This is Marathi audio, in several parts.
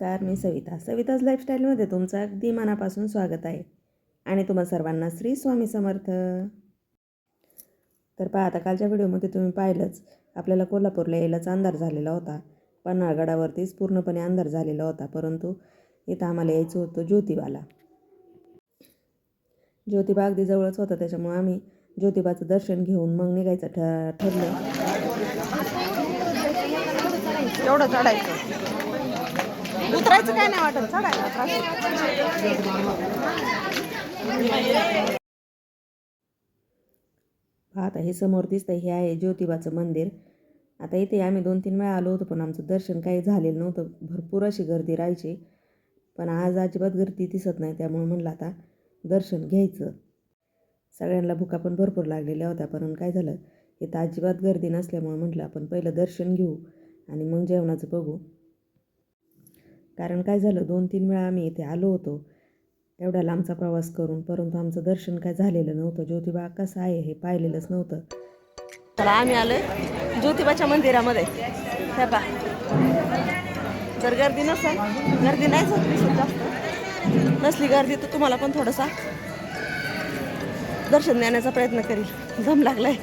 नमस्कार मी सविता. सविताज लाईफस्टाईलमध्ये तुमचं अगदी मनापासून स्वागत आहे. आणि तुम्हा सर्वांना श्री स्वामी समर्थ. तर पहा आता कालच्या व्हिडिओमध्ये तुम्ही पाहिलंच आपल्याला कोल्हापूरला यायलाच अंधार झालेला होता. पन्हाळगडावरतीच पूर्णपणे अंधार झालेला होता परंतु इथं आम्हाला यायचं होतं ज्योतिबाला. ज्योतिबा अगदी जवळच होता त्याच्यामुळे आम्ही ज्योतिबाचं दर्शन घेऊन मग निघायचं ठ ठरलं. एवढं चढायचं. उतरायचं काय नाही वाटत चढायला त्रास पहा आता हे समोर दिसतं हे आहे ज्योतिबाचं मंदिर. आता इथे आम्ही दोन तीन वेळा आलो होतो पण आमचं दर्शन काही झालेलं नव्हतं. भरपूर अशी गर्दी राहायची. पण आज अजिबात गर्दी दिसत नाही त्यामुळे म्हणलं आता दर्शन घ्यायचं. सगळ्यांना भुका पण भरपूर लागलेल्या होत्या पण काय झालं? इथं अजिबात गर्दी नसल्यामुळे म्हटलं आपण पहिलं दर्शन घेऊ आणि मग जेवणाचं बघू. कारण काय झालं दोन तीन वेळा आम्ही इथे आलो होतो. एवढा लांबचा प्रवास करून परंतु आमचं दर्शन काय झालेलं नव्हतं. ज्योतिबा कसं आहे हे पाहिलेलंच नव्हतं. चला आम्ही आलो ज्योतिबाच्या मंदिरामध्ये. हे पा जर गर्दी नसेल गर्दी नाहीच होत जास्त नसली गर्दी तर तुम्हाला पण थोडासा दर्शन देण्याचा प्रयत्न करील. दम लागलाय.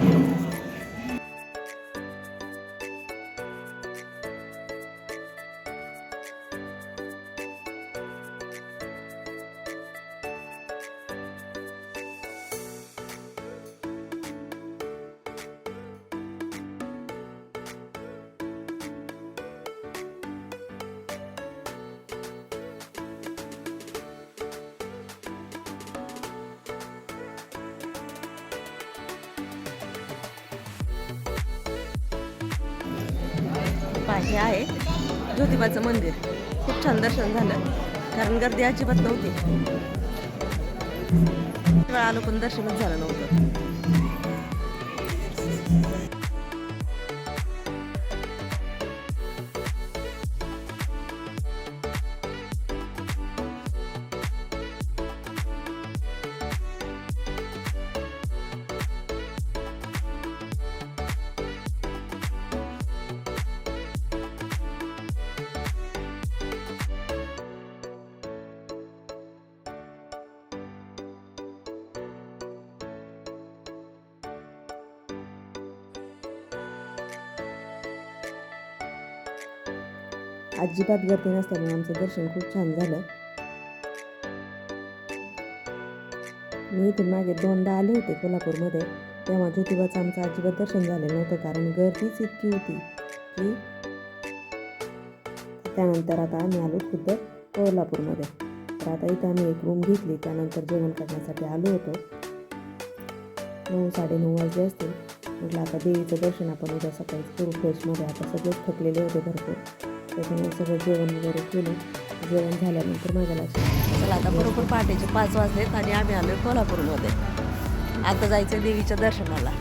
हे आहे. ज्योतिबाचं मंदिर. खूप छान दर्शन झालं. कारण गर्दी अजिबात नव्हती. वेळा आलो पण दर्शनच झालं नव्हतं. अजिबात गर्दी नसल्यामुळे आमचं दर्शन खूप छान झालं. मी इथून मागे दोनदा आले होते कोल्हापूरमध्ये. तेव्हा ज्योतिबाचं आमचं अजिबात दर्शन झालं नव्हतं कारण गर्दीच इतकी होती की त्यानंतर आता आम्ही आलो खुद्द कोल्हापूरमध्ये. तर आता इथं आम्ही एक रूम घेतली त्यानंतर जेवण करण्यासाठी आलो होतो. नऊ साडेनऊ वाजले असतील. म्हटलं आता देवीचं दर्शन आपण उद्या सकाळी करू फ्रेशमध्ये आता सगळेच थकलेले होते भरपूर. त्याच्यामुळे सगळं जेवण वगैरे केलं. जेवण झाल्यानंतर माझ्या लक्षात चला आता बरोबर पहाटेचे पाच वाजलेत आणि आम्ही आलोय कोल्हापूरमध्ये. आता जायचं देवीच्या दर्शनाला.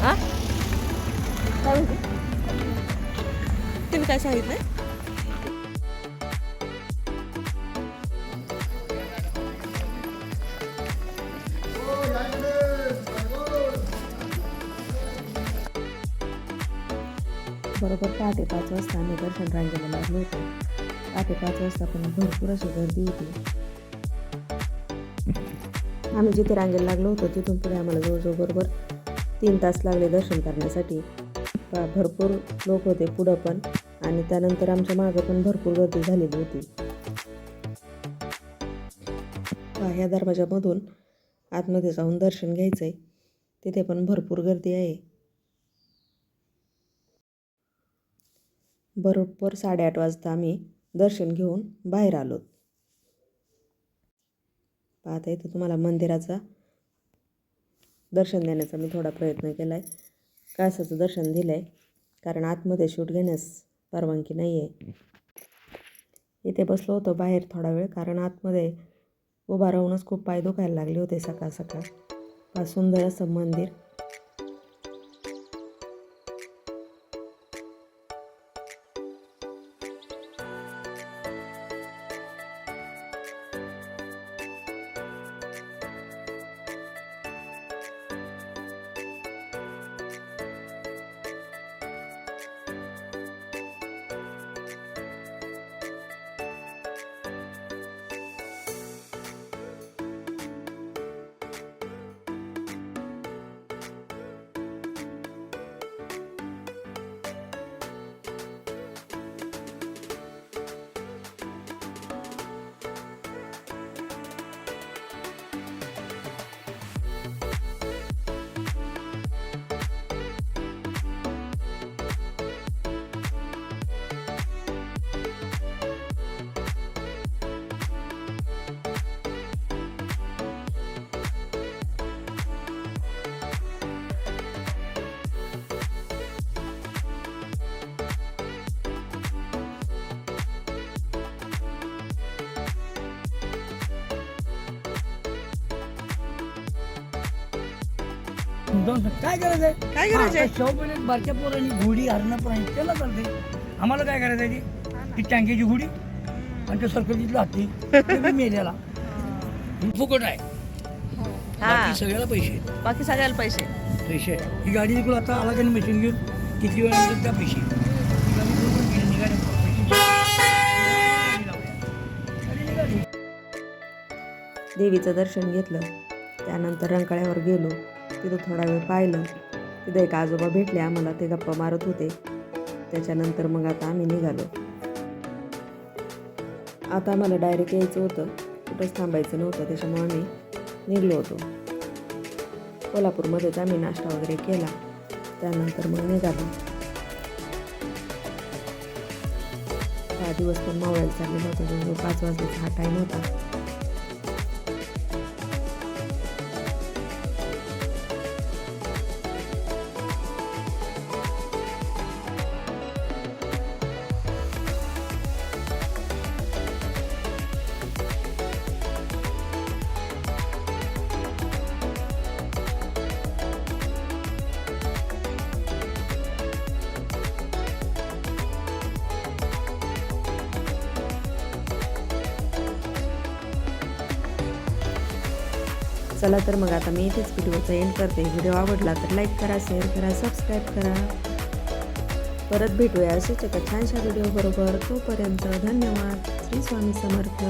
हा? तुम्ही काय सांगितलंय बरोबर पहाटे पाच वाजता आम्ही दर्शन रांगेला लागलो होतो. पहाटे पाच वाजता पण भरपूर अशी गर्दी होती. आम्ही जिथे रांगेला लागलो होतो तिथून पुढे आम्हाला जवळजवळ बरोबर तीन तास लागले दर्शन करण्यासाठी. भरपूर लोक होते पुढं पण आणि त्यानंतर आमच्या मागं पण भरपूर गर्दी झालेली होती. ह्या दरवाजामधून आतमध्ये जाऊन दर्शन घ्यायचं आहे तिथे पण भरपूर गर्दी आहे. बरोबर साडेआठ वाजता आम्ही दर्शन घेऊन बाहेर आलो. पाहता इथं तुम्हाला मंदिराचा दर्शन देण्याचा मी थोडा प्रयत्न केला आहे कासाचं दर्शन दिलं आहे कारण आतमध्ये शूट घेण्यास परवानगी नाही आहे इथे बसलो होतो बाहेर थोडा वेळ कारण आतमध्ये उभा राहूनच खूप पाय दुखायला लागले होते सकाळ सकाळ फार सुंदर असं मंदिर. दोन काय करायचं आहे? काय करायचंय? हा, शौपणे बारक्या पोरांनी घोडी हरणं पण आहे त्याला चालते आम्हाला काय करायचं आहे ती? ती टँकेची घोडी आणि ते सरकारची हत्ती ते बी ही. फुकट आहे? हा. बाकी सगळ्याला पैसे आहेत. बाकी सगळ्याला पैसे पैसे आहे. ही गाडी देखील आता आला का मशीन घेऊन? किती वेळ लागेल त्या पैसे? ही गाडी बरोबर गेली, निघाली. गाडी लावल्या. गाडी निघाली. देवीचं दर्शन घेतलं. त्यानंतर रंकाळ्यावर गेलो. तिथं थोडा वेळ पाहिलं. तिथं एक आजोबा भेटले आम्हाला ते गप्पा मारत होते. त्याच्यानंतर मग आता आम्ही निघालो. आता आम्हाला डायरेक्ट यायचं होतं. कुठंच थांबायचं नव्हतं. त्याच्यामुळे आम्ही निघलो होतो. कोल्हापूरमध्येच आम्ही नाश्ता वगैरे केला. त्यानंतर मग निघालो. हा दिवस पण मावळायला चाललेला होता जवळजवळ पाच वाजल्याचा हा टाईम होता. चला तर मग आता मी इथेच व्हिडिओचा एंड करते. व्हिडिओ आवडला तर लाईक करा शेअर करा सबस्क्राईब करा. परत भेटूया असेच एका छानशा व्हिडिओ बरोबर. तोपर्यंत धन्यवाद. श्री स्वामी समर्थ.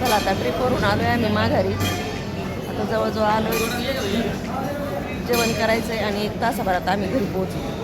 चला आता ट्रिपवरून आलो आहे आम्ही माघारी. आता जवळजवळ आलो. जेवण करायचं आहे आणि एक तासाभरात आम्ही घरी पोहोचू.